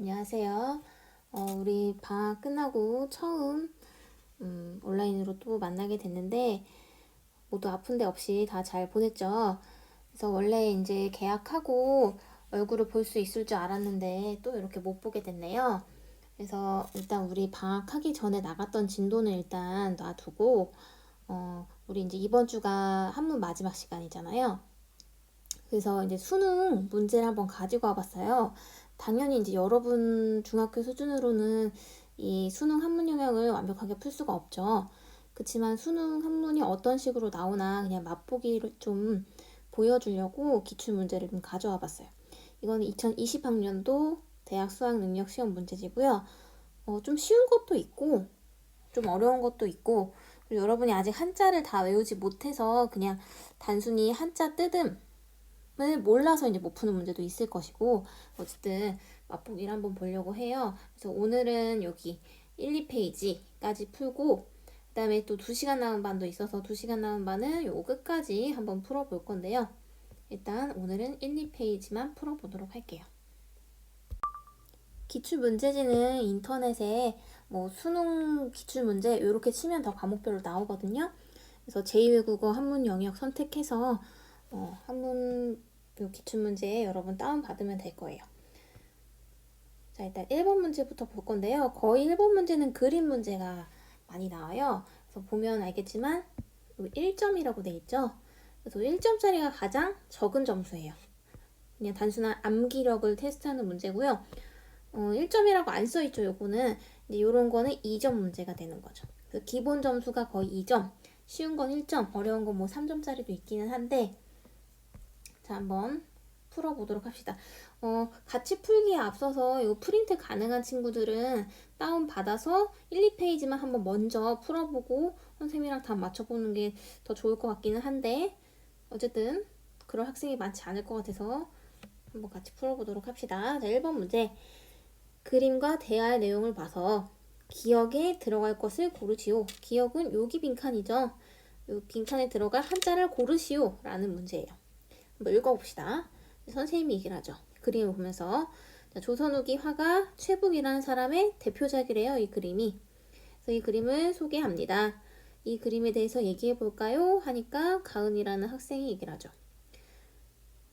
안녕하세요. 어, 우리 방학 끝나고 처음 음, 온라인으로 또 만나게 됐는데 모두 아픈 데 없이 다 잘 보냈죠. 그래서 원래 이제 계약하고 얼굴을 볼 수 있을 줄 알았는데 또 이렇게 못 보게 됐네요. 그래서 일단 우리 방학하기 전에 나갔던 진도는 일단 놔두고 어, 우리 이제 이번 주가 한문 마지막 시간이잖아요. 그래서 이제 수능 문제를 한번 가지고 와봤어요. 당연히 이제 여러분 중학교 수준으로는 이 수능 한문 영역을 완벽하게 풀 수가 없죠. 그렇지만 수능 한문이 어떤 식으로 나오나 그냥 맛보기를 좀 보여주려고 기출 문제를 좀 가져와 봤어요. 이거는 2020학년도 대학 수학 능력 시험 문제지고요. 어, 좀 쉬운 것도 있고 좀 어려운 것도 있고 그리고 여러분이 아직 한자를 다 외우지 못해서 그냥 단순히 한자 뜨듬 을 몰라서 이제 못 푸는 문제도 있을 것이고 어쨌든 맛보기를 한번 보려고 해요. 그래서 오늘은 여기 1, 2페이지까지 풀고 그 다음에 또 2시간 남은 반도 있어서 2시간 남은 반은 요거 끝까지 한번 풀어볼 건데요. 일단 오늘은 1, 2페이지만 풀어보도록 할게요. 기출 문제지는 인터넷에 뭐 수능 기출 문제 이렇게 치면 더 과목별로 나오거든요. 그래서 제2외국어 한문 영역 선택해서 어, 한문 요 기출 문제 여러분 다운 받으면 될 거예요. 자, 일단 1번 문제부터 볼 건데요. 거의 1번 문제는 그림 문제가 많이 나와요. 그래서 보면 알겠지만 1점이라고 돼 있죠. 그래서 1점짜리가 가장 적은 점수예요. 그냥 단순한 암기력을 테스트하는 문제고요. 어, 1점이라고 안 써 있죠. 요거는 이제 요런 거는 2점 문제가 되는 거죠. 기본 점수가 거의 2점, 쉬운 건 1점, 어려운 건 뭐 3점짜리도 있기는 한데 자, 한번 풀어보도록 합시다. 어, 같이 풀기에 앞서서 이 프린트 가능한 친구들은 다운받아서 1, 2페이지만 한번 먼저 풀어보고 선생님이랑 답 맞춰보는 게 더 좋을 것 같기는 한데 어쨌든 그런 학생이 많지 않을 것 같아서 한번 같이 풀어보도록 합시다. 자, 1번 문제. 그림과 대화의 내용을 봐서 기억에 들어갈 것을 고르시오. 기억은 여기 빈칸이죠. 이 빈칸에 들어갈 한자를 고르시오. 라는 문제예요. 한번 읽어봅시다. 선생님이 얘기를 하죠. 그림을 보면서 자, 조선후기 화가 최북이라는 사람의 대표작이래요. 이 그림이. 그래서 이 그림을 소개합니다. 이 그림에 대해서 얘기해 볼까요? 하니까 가은이라는 학생이 얘기를 하죠.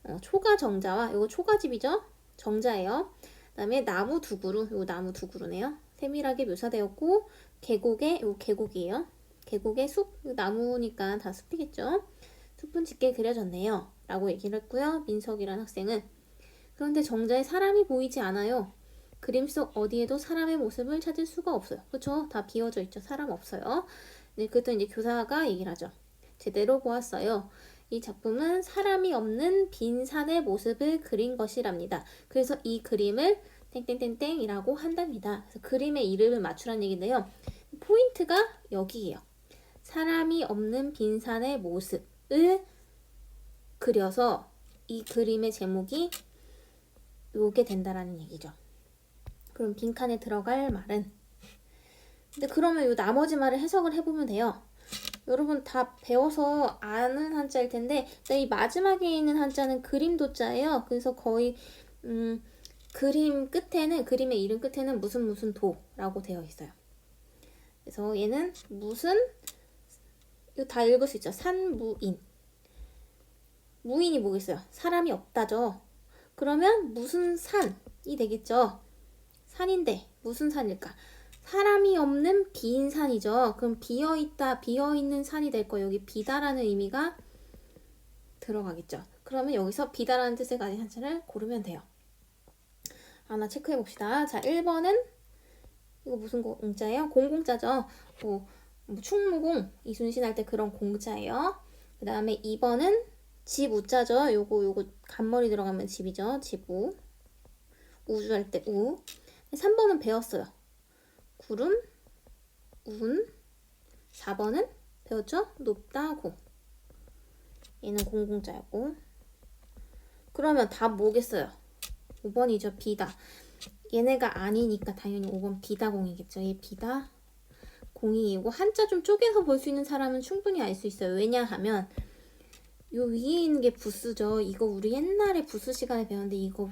어, 초가 정자와 이거 초가집이죠? 정자예요. 그다음에 나무 두 그루, 이거 나무 두 그루네요. 세밀하게 묘사되었고 계곡에 이거 계곡이에요. 계곡에 숲 나무니까 다 숲이겠죠. 숲은 짙게 그려졌네요. 라고 얘기를 했고요. 민석이라는 학생은 그런데 정자에 사람이 보이지 않아요. 그림 속 어디에도 사람의 모습을 찾을 수가 없어요. 그렇죠? 다 비어져 있죠. 사람 없어요. 네, 그랬더니 이제 교사가 얘기를 하죠. 제대로 보았어요. 이 작품은 사람이 없는 빈 산의 모습을 그린 것이랍니다. 그래서 이 그림을 땡땡땡땡이라고 한답니다. 그래서 그림의 이름을 맞추라는 얘기인데요. 포인트가 여기예요. 사람이 없는 빈 산의 모습을 그려서 이 그림의 제목이 요게 된다라는 얘기죠. 그럼 빈칸에 들어갈 말은 근데 그러면 요 나머지 말을 해석을 해보면 돼요. 여러분 다 배워서 아는 한자일 텐데 이 마지막에 있는 한자는 그림 도자예요. 그래서 거의 음, 그림 끝에는 그림의 이름 끝에는 무슨 무슨 도라고 되어 있어요. 그래서 얘는 무슨 이거 다 읽을 수 있죠. 산무인 무인이 뭐겠어요? 사람이 없다죠. 그러면 무슨 산이 되겠죠. 산인데 무슨 산일까? 사람이 없는 빈 산이죠. 그럼 비어 있다, 비어 있는 산이 될 거예요. 여기 비다라는 의미가 들어가겠죠. 그러면 여기서 비다라는 뜻을 가진 한자를 고르면 돼요. 하나 체크해 봅시다. 자, 1번은 이거 무슨 공자예요? 공공자죠. 뭐, 뭐 충무공 이순신 할 때 그런 공자예요. 그 다음에 2번은 집 우자죠. 요거 요거 간머리 들어가면 집이죠. 집우. 우주 할 때 우. 3번은 배웠어요. 구름, 운. 4번은 배웠죠? 높다 고. 얘는 공공자였고. 그러면 답 뭐겠어요? 5번이죠. 비다. 얘네가 아니니까 당연히 5번 비다공이겠죠. 얘 비다 공이고 한자 좀 쪼개서 볼 수 있는 사람은 충분히 알 수 있어요. 왜냐하면 요 위에 있는 게 부스죠. 이거 우리 옛날에 부스 시간에 배웠는데 이거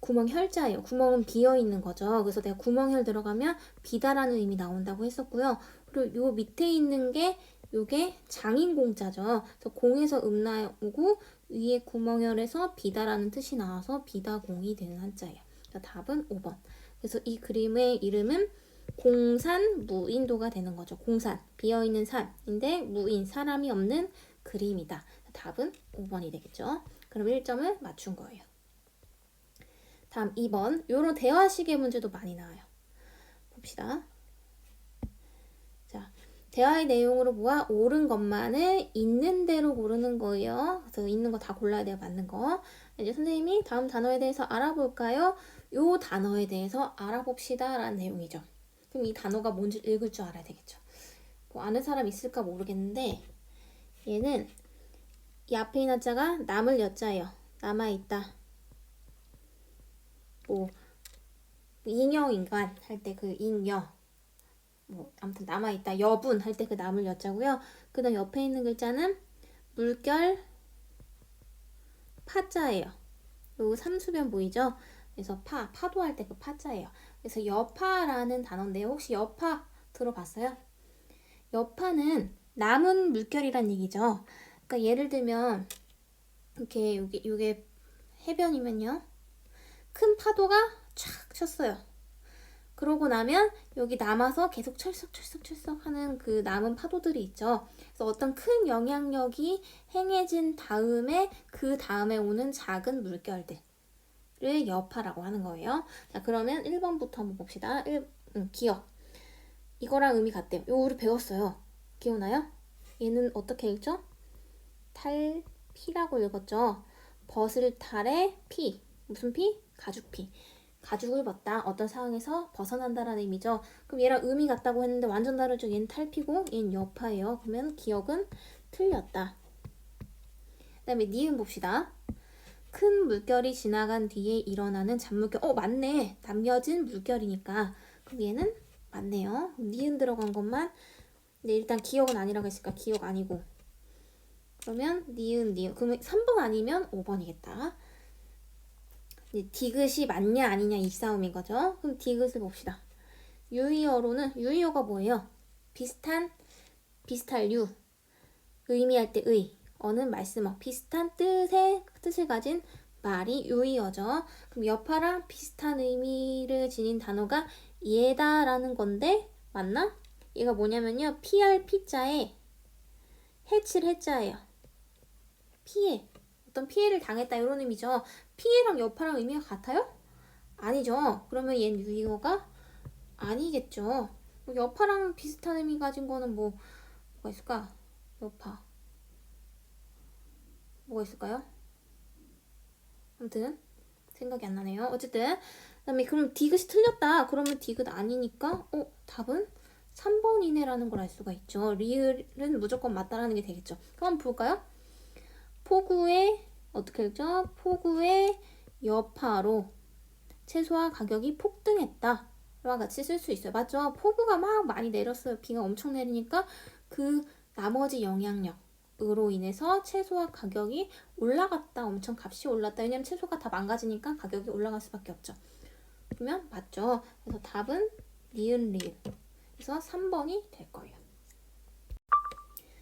구멍 혈자예요. 구멍은 비어 있는 거죠. 그래서 내가 구멍혈 들어가면 비다라는 의미 나온다고 했었고요. 그리고 요 밑에 있는 게 요게 장인공자죠. 그래서 공에서 음 나 오고 위에 구멍혈에서 비다라는 뜻이 나와서 비다공이 되는 한자예요. 그래서 답은 5번. 그래서 이 그림의 이름은 공산 무인도가 되는 거죠. 공산 비어 있는 산인데 무인 사람이 없는 그림이다. 답은 5번이 되겠죠. 그럼 1점을 맞춘 거예요. 다음 2번. 요런 대화식의 문제도 많이 나와요. 봅시다. 자, 대화의 내용으로 모아 옳은 것만을 있는 대로 고르는 거예요. 그래서 있는 거 다 골라야 돼요. 맞는 거. 이제 선생님이 다음 단어에 대해서 알아볼까요? 요 단어에 대해서 알아봅시다. 라는 내용이죠. 그럼 이 단어가 뭔지 읽을 줄 알아야 되겠죠. 뭐 아는 사람 있을까 모르겠는데 얘는 이 앞에 있는 자가 남을 여자예요. 남아있다. 뭐 인형 인간 할 때그 인여 뭐 아무튼 남아있다 여분 할 때 그 남을 여자고요. 그 다음 옆에 있는 글자는 물결 파자예요. 요 삼수변 보이죠? 그래서 파 파도 할 때 그 파자예요. 그래서 여파라는 단어인데요. 혹시 여파 들어봤어요? 여파는 남은 물결이란 얘기죠. 그러니까 예를 들면 이렇게 요게 요게 해변이면요. 큰 파도가 촥 쳤어요. 그러고 나면 여기 남아서 계속 철썩철썩철썩 하는 그 남은 파도들이 있죠. 그래서 어떤 큰 영향력이 행해진 다음에 그 다음에 오는 작은 물결들을 여파라고 하는 거예요. 자, 그러면 1번부터 한번 봅시다. 1, 음, 기억. 이거랑 의미 같대요. 이거 우리 배웠어요. 기억나요? 얘는 어떻게 읽죠? 탈피라고 읽었죠. 벗을 탈에 피. 무슨 피? 가죽 피. 가죽을 벗다. 어떤 상황에서 벗어난다라는 의미죠. 그럼 얘랑 의미 같다고 했는데 완전 다르죠. 얘는 탈피고 얘는 여파예요. 그러면 기억은 틀렸다. 그 다음에 니은 봅시다. 큰 물결이 지나간 뒤에 일어나는 잔물결. 어, 맞네. 남겨진 물결이니까. 그럼 얘는 맞네요. 니은 들어간 것만. 근데 일단 기억은 아니라고 했으니까 기억 아니고. 그러면 니은 니은. 그러면 3번 아니면 5번이겠다. 이제 디귿이 맞냐 아니냐 이 싸움인 거죠. 그럼 디귿을 봅시다. 유의어로는 유의어가 뭐예요? 비슷한 비슷할 유 의미할 때 의. 어는 말씀어 비슷한 뜻의 뜻을 가진 말이 유의어죠. 그럼 여파랑 비슷한 의미를 지닌 단어가 얘다라는 건데 맞나? 얘가 뭐냐면요. PR P자에 해칠 해자예요. 피해. 어떤 피해를 당했다 이런 의미죠. 피해랑 여파랑 의미가 같아요? 아니죠. 그러면 얘는 유의어가 아니겠죠. 뭐 여파랑 비슷한 의미 가진 거는 뭐 뭐가 있을까? 여파. 뭐가 있을까요? 아무튼 생각이 안 나네요. 어쨌든 그다음에 그럼 디귿이 틀렸다. 그러면 디귿 아니니까 어 답은 3번이네라는 걸 알 수가 있죠. 리을은 무조건 맞다라는 게 되겠죠. 그럼 볼까요? 포구의 어떻게 읽죠? 포구의 여파로 채소와 가격이 폭등했다. 와 같이 쓸 수 있어요. 맞죠? 폭우가 막 많이 내렸어요. 비가 엄청 내리니까 그 나머지 영향력으로 인해서 채소와 가격이 올라갔다. 엄청 값이 올랐다. 왜냐면 채소가 다 망가지니까 가격이 올라갈 수밖에 없죠. 그러면 맞죠? 그래서 답은 니은 리을. 그래서 3번이 될 거예요.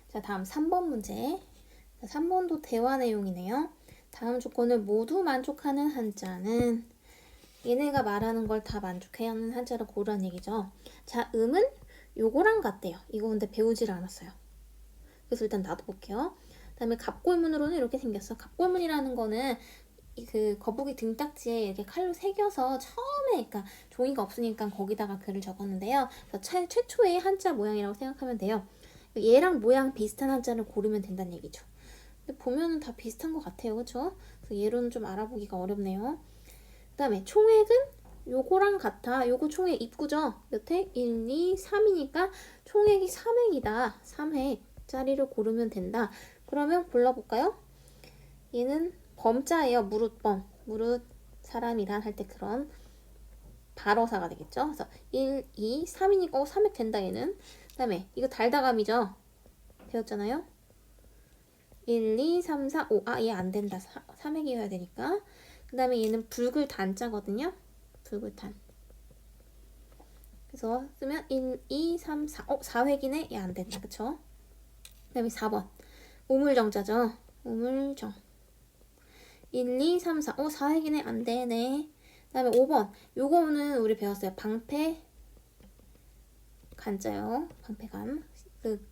자, 다음 3번 문제. 자, 3번도 대화 내용이네요. 다음 조건을 모두 만족하는 한자는 얘네가 말하는 걸 다 만족해야 하는 한자를 고르라는 얘기죠. 자, 음은 요거랑 같대요. 이거 근데 배우질 않았어요. 그래서 일단 놔둬볼게요. 그 다음에 갑골문으로는 이렇게 생겼어. 갑골문이라는 거는 이 그 거북이 등딱지에 이렇게 칼로 새겨서 처음에 그러니까 종이가 없으니까 거기다가 글을 적었는데요. 최, 최초의 한자 모양이라고 생각하면 돼요. 얘랑 모양 비슷한 한자를 고르면 된다는 얘기죠. 근데 보면은 다 비슷한 것 같아요. 그래서 얘로는 좀 알아보기가 어렵네요. 그 다음에 총액은 요거랑 같아. 요거 총액 입구죠? 몇 획? 1, 2, 3이니까 총액이 3획이다. 3획짜리를 고르면 된다. 그러면 골라볼까요? 얘는 범자예요. 무릇범. 무릇 사람이란 할 때 그런 발어사가 되겠죠? 그래서 1, 2, 3이니까 어, 3획 된다 얘는. 그 다음에 이거 달다감이죠? 배웠잖아요? 1, 2, 3, 4, 5. 아, 얘 안 된다. 3획이어야 되니까. 그 다음에 얘는 붉을 단자거든요. 붉을 단. 그래서 쓰면 1, 2, 3, 4. 어, 4획이네? 얘 안 된다. 그쵸? 그 다음에 4번. 우물정자죠. 우물정. 1, 2, 3, 4. 어, 4획이네? 안 되네. 그 다음에 5번. 요거는 우리 배웠어요. 방패 간자요. 방패간. 그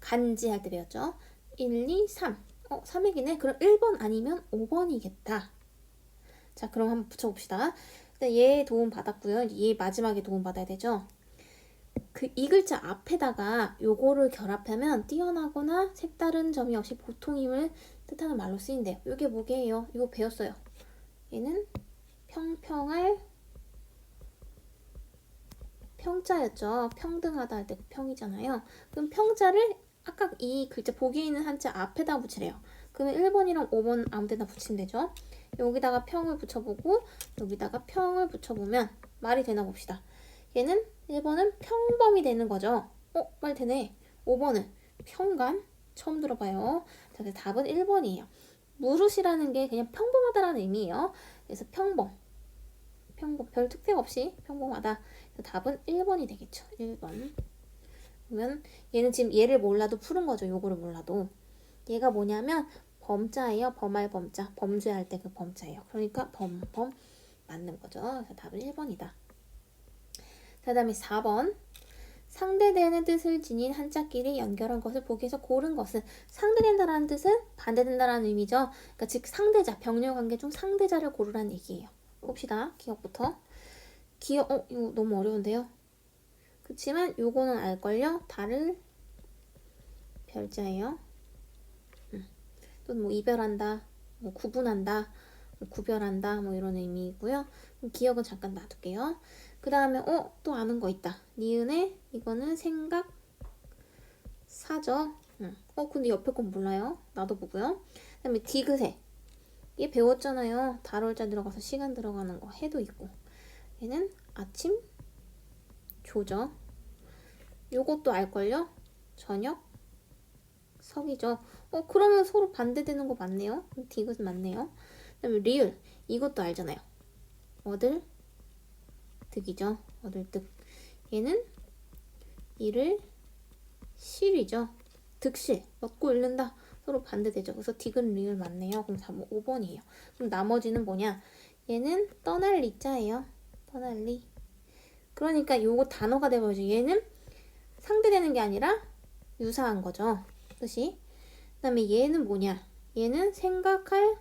간지 할 때 배웠죠. 1, 2, 3. 어, 3획이네. 그럼 1번 아니면 5번이겠다. 자, 그럼 한번 붙여봅시다. 얘 도움 받았고요. 얘 마지막에 도움 받아야 되죠. 그 이 글자 앞에다가 요거를 결합하면 뛰어나거나 색다른 점이 없이 보통임을 뜻하는 말로 쓰인대요. 이게 뭐게요? 이거 배웠어요. 얘는 평평할 평자였죠. 평등하다 할 때 평이잖아요. 그럼 평자를 아까 이 글자 보기에 있는 한자 앞에다 붙이래요. 그러면 1번이랑 5번 아무 데나 붙이면 되죠. 여기다가 평을 붙여보고 여기다가 평을 붙여보면 말이 되나 봅시다. 얘는 1번은 평범이 되는 거죠. 어? 말 되네. 5번은 평간? 처음 들어봐요. 자, 그래서 답은 1번이에요. 무릇이라는 게 그냥 평범하다라는 의미예요. 그래서 평범. 평범. 별 특색 없이 평범하다. 답은 1번이 되겠죠. 1번. 그러면 얘는 지금 얘를 몰라도 푸른 거죠. 요거를 몰라도. 얘가 뭐냐면 범자예요. 범할 범자. 범죄할 때 그 범자예요. 그러니까 범 범 맞는 거죠. 그래서 답은 1번이다. 자, 다음에 4번. 상대되는 뜻을 지닌 한자끼리 연결한 것을 보기에서 고른 것은 상대된다라는 뜻은 반대된다라는 의미죠. 그러니까 즉 상대자, 병렬 관계 중 상대자를 고르라는 얘기예요. 봅시다. 기억부터. 기억, 어, 이거 너무 어려운데요. 그치만 요거는 알걸요? 달을 별자예요. 또는 뭐 이별한다, 뭐 구분한다, 뭐 구별한다, 뭐 이런 의미이고요. 기억은 잠깐 놔둘게요. 그 다음에 어 또 아는 거 있다. 니은에 이거는 생각 사죠. 응. 어 근데 옆에 건 몰라요. 나도 보고요. 그 다음에 디귿에 얘 배웠잖아요. 달월자 들어가서 시간 들어가는 거 해도 있고 얘는 아침 조죠. 요것도 알걸요? 저녁 석이죠. 어 그러면 서로 반대되는 거 맞네요. 디귿 맞네요. 그다음에 리을 이것도 알잖아요. 얻을 득이죠. 얻을 득. 얘는 이를 실이죠. 득실 얻고 잃는다. 서로 반대되죠. 그래서 디귿 리을 맞네요. 그럼 3, 5번이에요. 그럼 나머지는 뭐냐? 얘는 떠날 리자예요. 떠날 리. 그러니까 요거 단어가 돼버리죠. 얘는 상대되는 게 아니라 유사한 거죠. 뜻이. 그 다음에 얘는 뭐냐? 얘는 생각할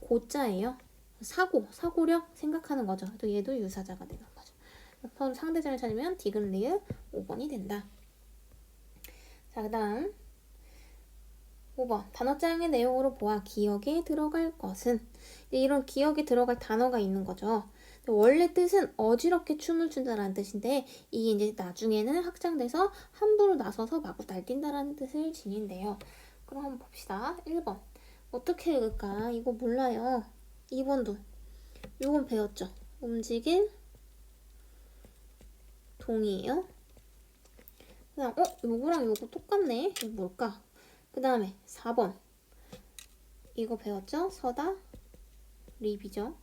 고자예요. 사고, 사고력 생각하는 거죠. 또 얘도 유사자가 되는 거죠. 서로 상대자를 찾으면 디귿 리을 5번이 된다. 자, 그 다음 5번 단어장의 내용으로 보아 기억에 들어갈 것은 이런 기억에 들어갈 단어가 있는 거죠. 원래 뜻은 어지럽게 춤을 춘다라는 뜻인데 이게 이제 나중에는 확장돼서 함부로 나서서 마구 날뛴다라는 뜻을 지닌대요. 그럼 한번 봅시다. 1번 어떻게 읽을까? 이거 몰라요. 2번도 요건 배웠죠. 움직일 동이에요. 그다음 어 요거랑 요거 똑같네. 이거 뭘까? 그 다음에 4번 이거 배웠죠? 서다 립이죠.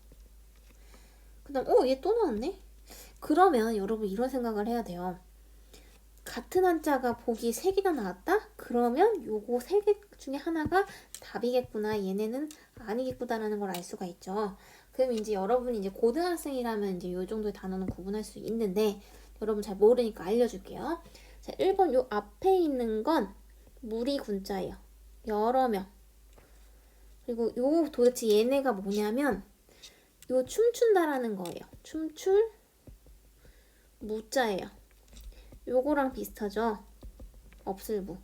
그 다음 어 얘 또 나왔네. 그러면 여러분 이런 생각을 해야 돼요. 같은 한자가 보기 3개나 나왔다? 그러면 요거 3개 중에 하나가 답이겠구나. 얘네는 아니겠구나라는 걸 알 수가 있죠. 그럼 이제 여러분이 이제 고등학생이라면 이제 요 정도의 단어는 구분할 수 있는데 여러분 잘 모르니까 알려줄게요. 자, 1번 요 앞에 있는 건 무리 군자예요. 여러 명. 그리고 요 도대체 얘네가 뭐냐면 요 춤춘다라는 거예요. 춤출 무자예요. 요거랑 비슷하죠? 없을부.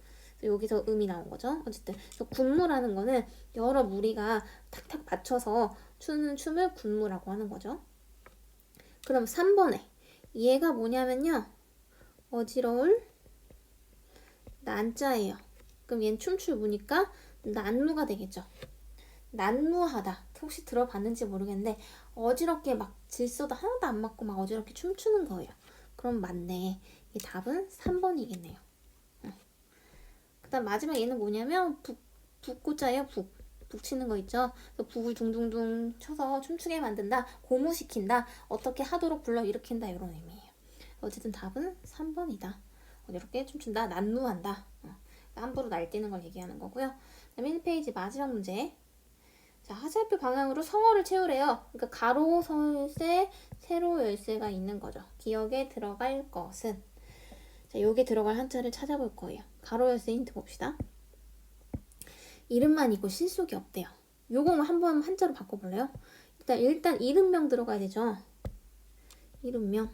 여기서 음이 나온 거죠. 어쨌든 군무라는 거는 여러 무리가 탁탁 맞춰서 추는 춤을 군무라고 하는 거죠. 그럼 3번에 얘가 뭐냐면요. 어지러울 난자예요. 그럼 얘는 춤출 무니까 난무가 되겠죠. 난무하다. 혹시 들어봤는지 모르겠는데 어지럽게 막 질서도 하나도 안 맞고 막 어지럽게 춤추는 거예요. 그럼 맞네. 이 답은 3번이겠네요. 그 다음 마지막 얘는 뭐냐면 북, 북구자예요. 북. 북치는 거 있죠? 북을 둥둥둥 쳐서 춤추게 만든다, 고무시킨다, 어떻게 하도록 불러 일으킨다 이런 의미예요. 어쨌든 답은 3번이다. 이렇게 춤춘다, 난무한다. 어, 함부로 날뛰는 걸 얘기하는 거고요. 그 다음에 1페이지 마지막 문제. 자, 하세표 방향으로 성어를 채우래요. 그러니까 가로 설세, 세로 열쇠가 있는 거죠. 기억에 들어갈 것은. 자, 여기 들어갈 한자를 찾아볼 거예요. 가로 열쇠 힌트 봅시다. 이름만 있고 실속이 없대요. 요거 한번 한자로 바꿔볼래요? 일단, 일단 이름명 들어가야 되죠. 이름명.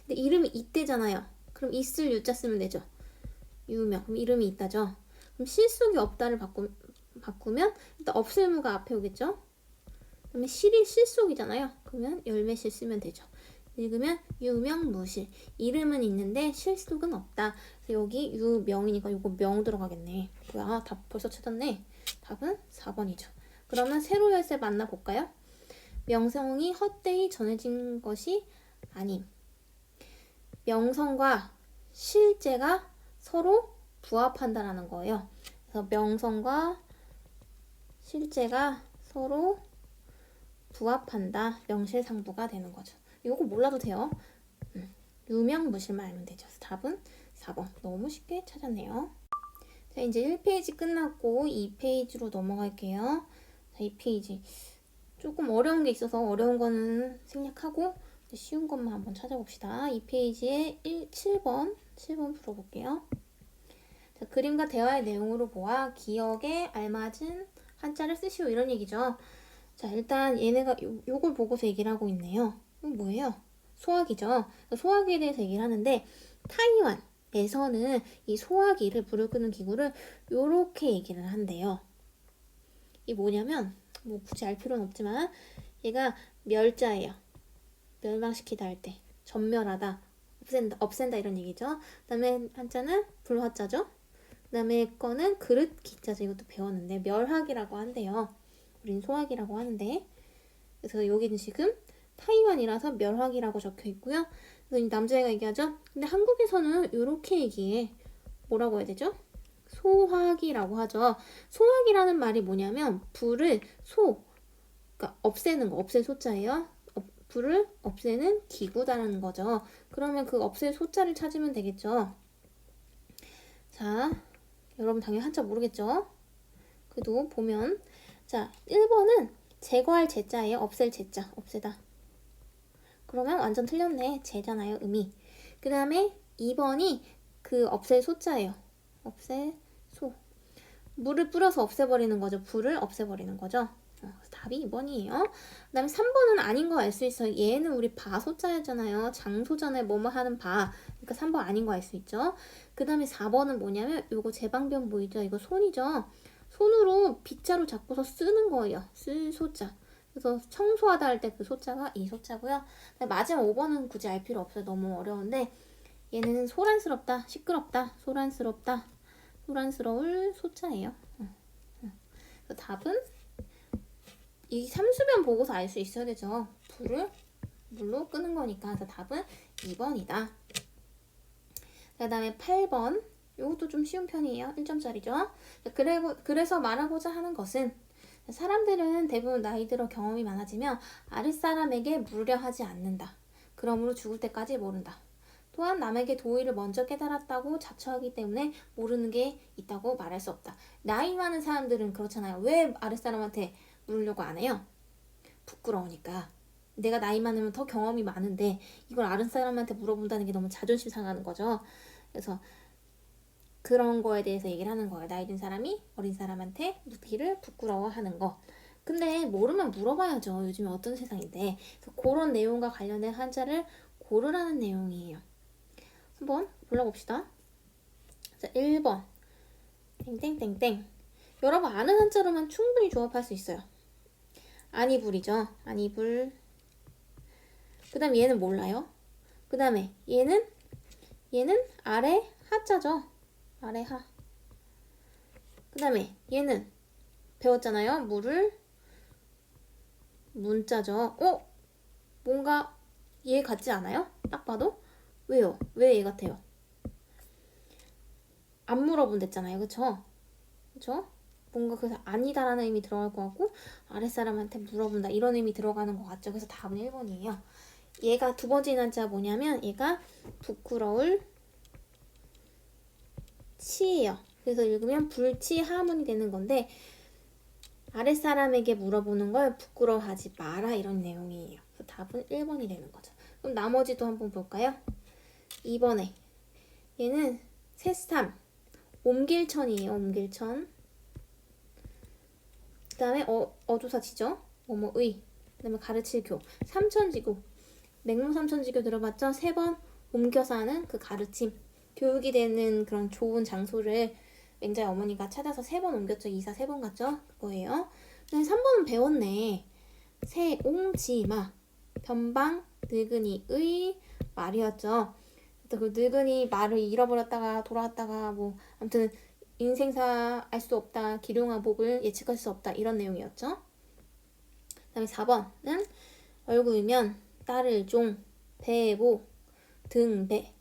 근데 이름이 있대잖아요. 그럼 있을 유자 쓰면 되죠. 유명. 그럼 이름이 있다죠. 그럼 실속이 없다를 바꾸, 바꾸면 일단 없을무가 앞에 오겠죠. 그러면 실이 실속이잖아요. 그러면 열매실 쓰면 되죠. 읽으면 유명무실. 이름은 있는데 실속은 없다. 그래서 여기 유명이니까 요거 명 들어가겠네. 뭐야? 답 벌써 찾았네. 답은 4번이죠. 그러면 세로 열쇠 만나볼까요? 명성이 헛되이 전해진 것이 아님. 명성과 실제가 서로 부합한다라는 거예요. 그래서 명성과 실제가 서로 부합한다. 명실상부가 되는 거죠. 이거 몰라도 돼요. 음, 유명 무실만 알면 되죠. 답은 4번. 너무 쉽게 찾았네요. 자, 이제 1페이지 끝났고 2페이지로 넘어갈게요. 자, 2페이지. 조금 어려운 게 있어서 어려운 거는 생략하고 쉬운 것만 한번 찾아봅시다. 2페이지에 1, 7번, 7번 풀어볼게요. 자, 그림과 대화의 내용으로 보아 기억에 알맞은 한자를 쓰시오 이런 얘기죠. 자, 일단 얘네가 요, 요걸 보고서 얘기를 하고 있네요. 이건 뭐예요? 소화기죠. 소화기에 대해서 얘기를 하는데 타이완에서는 이 소화기를 불을 끄는 기구를 요렇게 얘기를 한대요. 이 뭐냐면 뭐 굳이 알 필요는 없지만 얘가 멸자예요. 멸망시키다 할 때 전멸하다 없앤다, 없앤다 이런 얘기죠. 그다음에 한자는 불화자죠. 그다음에 거는 그릇 기자죠. 이것도 배웠는데 멸학이라고 한대요. 우린 소학이라고 하는데 그래서 여기는 지금 타이완이라서 멸학이라고 적혀 있고요. 그래서 이 남자애가 얘기하죠. 근데 한국에서는 이렇게 얘기해. 뭐라고 해야 되죠? 소화기라고 하죠. 소화기라는 말이 뭐냐면 불을 소, 그러니까 없애는 거, 없앨 소자예요. 어, 불을 없애는 기구다라는 거죠. 그러면 그 없앨 소자를 찾으면 되겠죠. 자, 여러분 당연히 한자 모르겠죠? 그래도 보면 자, 1번은 제거할 제자예요. 없앨 제자. 없애다. 그러면 완전 틀렸네. 제잖아요. 의미. 그 다음에 2번이 그 없앨 소자예요. 없앨 소. 물을 뿌려서 없애버리는 거죠. 불을 없애버리는 거죠. 어, 답이 2번이에요. 그 다음에 3번은 아닌 거 알 수 있어요. 얘는 우리 바 소자잖아요. 장소잖아요. 뭐뭐 하는 바. 그러니까 3번 아닌 거 알 수 있죠. 그 다음에 4번은 뭐냐면 요거 제방변 보이죠? 이거 손이죠. 손으로 빗자루 잡고서 쓰는 거예요. 쓸 소자. 그래서 청소하다 할 때 그 소자가 이 소자고요. 마지막 5번은 굳이 알 필요 없어요. 너무 어려운데 얘는 소란스럽다, 시끄럽다, 소란스럽다, 소란스러울 소자예요. 그래서 답은 이 삼수변 보고서 알 수 있어야 되죠. 불을 물로 끄는 거니까. 그래서 답은 2번이다. 그 다음에 8번. 이것도 좀 쉬운 편이에요. 1점짜리죠. 그래, 그래서 말하고자 하는 것은 사람들은 대부분 나이 들어 경험이 많아지면 아랫사람에게 물려하지 않는다. 그러므로 죽을 때까지 모른다. 또한 남에게 도의를 먼저 깨달았다고 자처하기 때문에 모르는 게 있다고 말할 수 없다. 나이 많은 사람들은 그렇잖아요. 왜 아랫사람한테 물으려고 안 해요? 부끄러우니까. 내가 나이 많으면 더 경험이 많은데 이걸 아랫사람한테 물어본다는 게 너무 자존심 상하는 거죠. 그래서 그런 거에 대해서 얘기를 하는 거예요. 나이 든 사람이 어린 사람한테 묻기를 부끄러워하는 거. 근데 모르면 물어봐야죠. 요즘에 어떤 세상인데. 그런 내용과 관련된 한자를 고르라는 내용이에요. 한번 골라봅시다. 자, 1번. 땡땡땡땡. 여러분 아는 한자로만 충분히 조합할 수 있어요. 아니불이죠. 아니불. 그 다음 얘는 몰라요. 그 다음에 얘는 얘는 아래 하자죠. 아래 하. 그 다음에 얘는 배웠잖아요. 물을 문자죠. 어? 뭔가 얘 같지 않아요? 딱 봐도? 왜요? 왜 얘 같아요? 안 물어본댔잖아요. 그쵸? 그쵸? 그 뭔가 그래서 아니다라는 의미 들어갈 것 같고 아랫사람한테 물어본다 이런 의미 들어가는 것 같죠. 그래서 답은 1번이에요. 얘가 두 번째 난자 뭐냐면 얘가 부끄러울 치예요. 그래서 읽으면 불치하문이 되는 건데 아랫사람에게 물어보는 걸 부끄러워하지 마라 이런 내용이에요. 그래서 답은 1번이 되는 거죠. 그럼 나머지도 한번 볼까요? 2번에 얘는 새삼 옮길천이에요. 옮길천. 그 다음에 어, 어조사지죠. 뭐뭐의. 그 다음에 가르칠 교. 삼천지교. 맹무 삼천지교 들어봤죠? 세 번 옮겨서 하는 그 가르침. 교육이 되는 그런 좋은 장소를 맹자의 어머니가 찾아서 세 번 옮겼죠. 이사 세 번 갔죠. 그거예요. 근데 3번은 배웠네. 세옹지마. 변방 늙은이의 말이었죠. 그 늙은이 말을 잃어버렸다가 돌아왔다가 뭐 아무튼 인생사 알 수 없다 기룡아 복을 예측할 수 없다 이런 내용이었죠. 그다음에 4번은 얼굴이면 딸을 종 배보 등배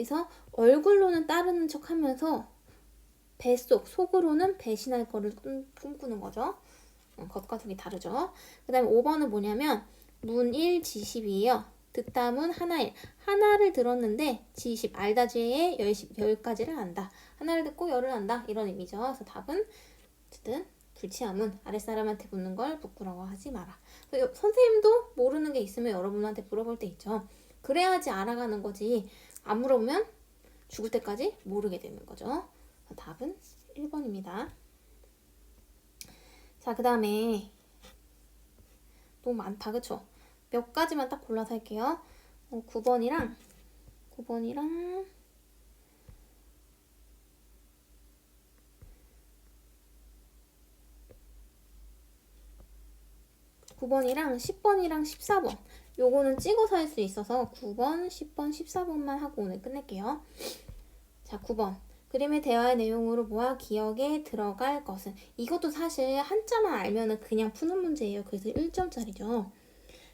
그래서 얼굴로는 따르는 척 하면서 뱃속 속으로는 배신할 거를 꿈, 꿈꾸는 거죠. 어, 겉과 속이 다르죠. 그 다음에 5번은 뭐냐면 문일 지십이에요. 듣다문 하나일. 하나를 들었는데 지십 알다지에 열십 열까지를 안다. 하나를 듣고 열을 안다. 이런 의미죠. 그래서 답은 어쨌든 불치함은 아랫사람한테 묻는 걸 부끄러워하지 마라. 그래서 선생님도 모르는 게 있으면 여러분한테 물어볼 때 있죠. 그래야지 알아가는 거지 안 물어보면 죽을 때까지 모르게 되는 거죠. 답은 1번입니다. 자 그 다음에 너무 많다 그쵸? 몇 가지만 딱 골라서 할게요. 어, 9번이랑 9번이랑 9번이랑 10번이랑 14번 요거는 찍어서 할 수 있어서 9번, 10번, 14번만 하고 오늘 끝낼게요. 자, 9번. 그림의 대화의 내용으로 모아 기억에 들어갈 것은 이것도 사실 한자만 알면은 그냥 푸는 문제예요. 그래서 1점짜리죠.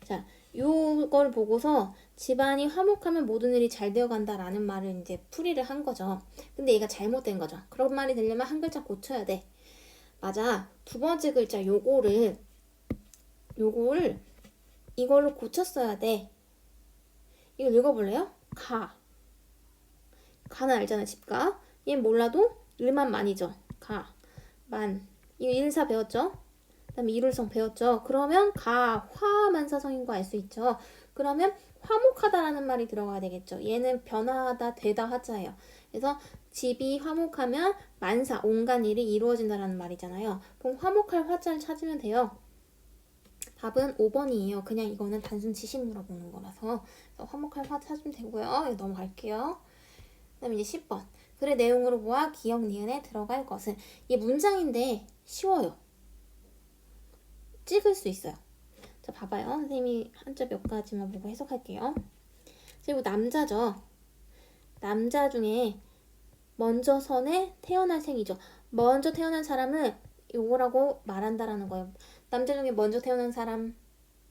자, 요걸 보고서 집안이 화목하면 모든 일이 잘 되어 간다라는 말을 이제 풀이를 한 거죠. 근데 얘가 잘못된 거죠. 그런 말이 되려면 한 글자 고쳐야 돼. 맞아. 두 번째 글자 요거를 요거를 이걸로 고쳤어야 돼. 이거 읽어볼래요? 가. 가는 알잖아, 집가. 얘 몰라도 일만 많이죠. 가. 만. 이거 일사 배웠죠? 그 다음에 이룰성 배웠죠. 그러면 가, 화, 만사성인 거 알 수 있죠. 그러면 화목하다라는 말이 들어가야 되겠죠. 얘는 변화하다, 되다 하자예요. 그래서 집이 화목하면 만사, 온갖 일이 이루어진다라는 말이잖아요. 그럼 화목할 화자를 찾으면 돼요. 답은 5번이에요. 그냥 이거는 단순 지식 물어보는 거라서 화목할 화 찾으면 되고요. 넘어갈게요. 그 다음에 이제 10번. 글의 내용으로 보아 기억 니은에 들어갈 것은 이게 문장인데 쉬워요. 찍을 수 있어요. 자, 봐봐요. 선생님이 한자 몇 가지만 보고 해석할게요. 그리고 남자죠. 남자 중에 먼저 선에 태어날 생이죠. 먼저 태어난 사람을 요거라고 말한다라는 거예요. 남자 중에 먼저 태어난 사람,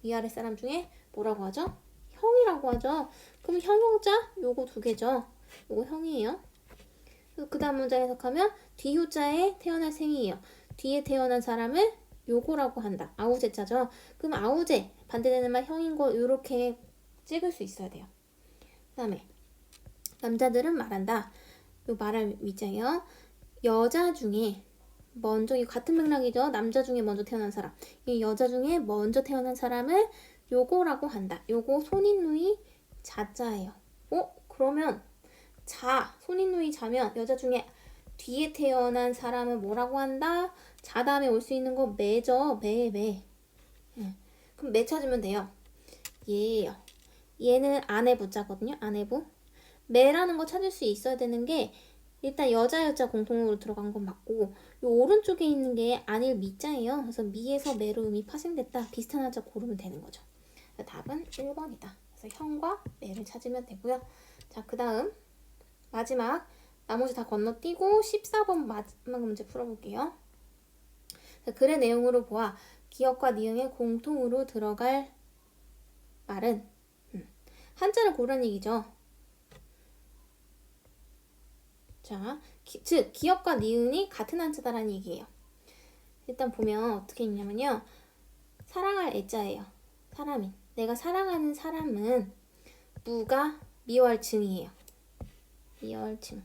위아래 사람 중에 뭐라고 하죠? 형이라고 하죠. 그럼 형용자 요거 두 개죠. 요거 형이에요. 그 다음 문장 해석하면 뒤후자에 태어날 생이에요. 뒤에 태어난 사람을 요거라고 한다. 아우제자죠. 그럼 아우제 반대되는 말 형인 거 이렇게 찍을 수 있어야 돼요. 그 다음에 남자들은 말한다. 요 말할 위자예요. 여자 중에 먼저 이 같은 맥락이죠. 남자 중에 먼저 태어난 사람. 이 여자 중에 먼저 태어난 사람을 요거라고 한다. 요거 손인누이 자자예요. 어? 그러면 자 손인누이 자면 여자 중에 뒤에 태어난 사람은 뭐라고 한다? 자 다음에 올 수 있는 거 매죠. 매, 매. 예. 그럼 매 찾으면 돼요. 얘예요. 얘는 아내부자거든요. 아내부. 매라는 거 찾을 수 있어야 되는 게 일단 여자 여자 공통으로 들어간 건 맞고 요 오른쪽에 있는 게 안일 미자예요. 그래서 미에서 매로 음이 파생됐다. 비슷한 한자 고르면 되는 거죠. 답은 1번이다. 그래서 형과 매를 찾으면 되고요. 자, 그 다음 마지막 나머지 다 건너뛰고 14번 마지막 문제 풀어볼게요. 글의 내용으로 보아 기억과 니은의 공통으로 들어갈 말은 음, 한자를 고르는 얘기죠. 자, 기, 즉 기억과 니은이 같은 한자다라는 얘기예요. 일단 보면 어떻게 있냐면요. 사랑할 애자예요. 사람인. 내가 사랑하는 사람은 무가 미워할 증이에요. 미워할 증.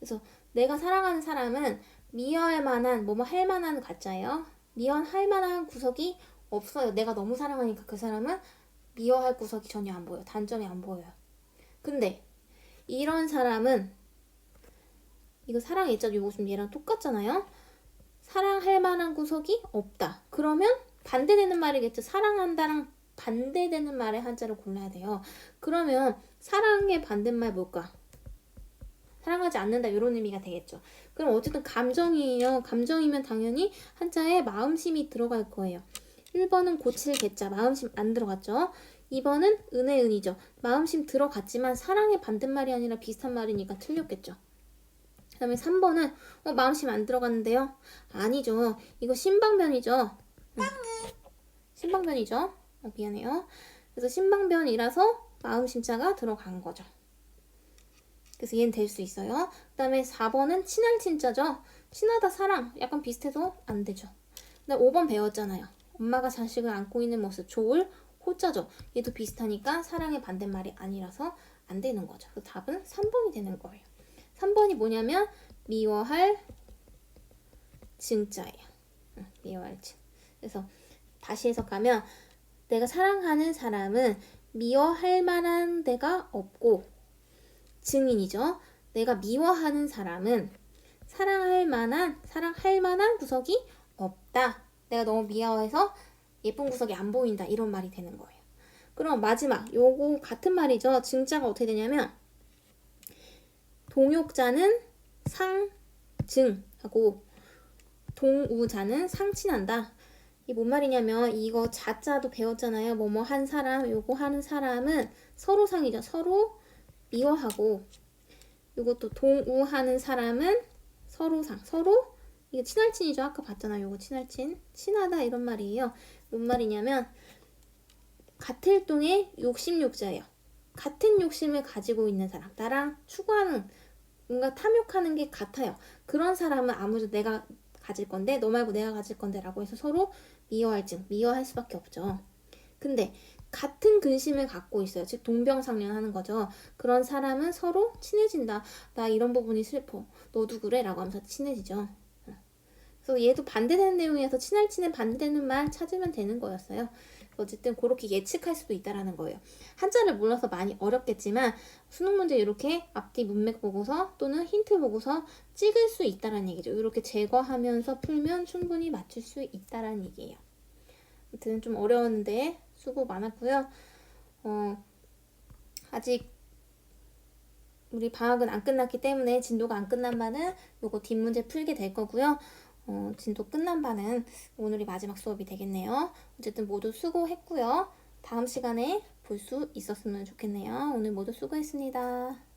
그래서 내가 사랑하는 사람은 미워할 만한 뭐뭐 할 만한 가짜예요. 미워할 만한 구석이 없어요. 내가 너무 사랑하니까 그 사람은 미워할 구석이 전혀 안 보여. 단점이 안 보여요. 근데 이런 사람은 이거 사랑 애자 요거 좀 얘랑 똑같잖아요. 사랑할 만한 구석이 없다. 그러면 반대되는 말이겠죠. 사랑한다랑 반대되는 말의 한자를 골라야 돼요. 그러면 사랑의 반대말 뭘까? 사랑하지 않는다 이런 의미가 되겠죠. 그럼 어쨌든 감정이에요. 감정이면 당연히 한자에 마음심이 들어갈 거예요. 1번은 고칠 개자 마음심 안 들어갔죠. 2번은 은혜 은이죠. 마음심 들어갔지만 사랑의 반대말이 아니라 비슷한 말이니까 틀렸겠죠. 그 다음에 3번은 어, 마음심 안 들어갔는데요. 아니죠. 이거 신방변이죠. 응. 신방변이죠. 어, 미안해요. 그래서 신방변이라서 마음심자가 들어간 거죠. 그래서 얘는 될 수 있어요. 그 다음에 4번은 친한 친자죠. 친하다 사랑 약간 비슷해서 안 되죠. 근데 5번 배웠잖아요. 엄마가 자식을 안고 있는 모습 좋을 호자죠. 얘도 비슷하니까 사랑의 반대말이 아니라서 안 되는 거죠. 그 답은 3번이 되는 거예요. 3번이 뭐냐면 미워할 증자예요. 응, 미워할 증. 그래서 다시 해석하면 내가 사랑하는 사람은 미워할 만한 데가 없고 증인이죠. 내가 미워하는 사람은 사랑할 만한 사랑할 만한 구석이 없다. 내가 너무 미워해서 예쁜 구석이 안 보인다. 이런 말이 되는 거예요. 그럼 마지막 요거 같은 말이죠. 증자가 어떻게 되냐면 동욕자는 상증하고 동우자는 상친한다. 이게 뭔 말이냐면 이거 자자도 배웠잖아요. 뭐뭐 한 사람, 요거 하는 사람은 서로 상이죠. 서로 미워하고 요것도 동우하는 사람은 서로 상, 서로 이게 친할 친이죠. 아까 봤잖아요. 요거 친할 친, 친하다 이런 말이에요. 뭔 말이냐면 같을 동의 욕심욕자예요. 같은 욕심을 가지고 있는 사람, 나랑 추구하는 뭔가 탐욕하는 게 같아요. 그런 사람은 아무래도 내가 가질 건데 너 말고 내가 가질 건데라고 해서 서로 미워할 증, 미워할 수밖에 없죠. 근데 같은 근심을 갖고 있어요. 즉 동병상련하는 거죠. 그런 사람은 서로 친해진다. 나 이런 부분이 슬퍼. 너도 그래?라고 하면서 친해지죠. 그래서 얘도 반대되는 내용이어서 친할 친해 반대되는 말 찾으면 되는 거였어요. 어쨌든 그렇게 예측할 수도 있다라는 거예요. 한자를 몰라서 많이 어렵겠지만 수능 문제 이렇게 앞뒤 문맥 보고서 또는 힌트 보고서 찍을 수 있다라는 얘기죠. 이렇게 제거하면서 풀면 충분히 맞출 수 있다라는 얘기예요. 아무튼 좀 어려웠는데 수고 많았고요. 어, 아직 우리 방학은 안 끝났기 때문에 진도가 안 끝난 바는 요거 뒷문제 풀게 될 거고요. 어, 진도 끝난 바는 오늘이 마지막 수업이 되겠네요. 어쨌든 모두 수고했고요. 다음 시간에 볼 수 있었으면 좋겠네요. 오늘 모두 수고했습니다.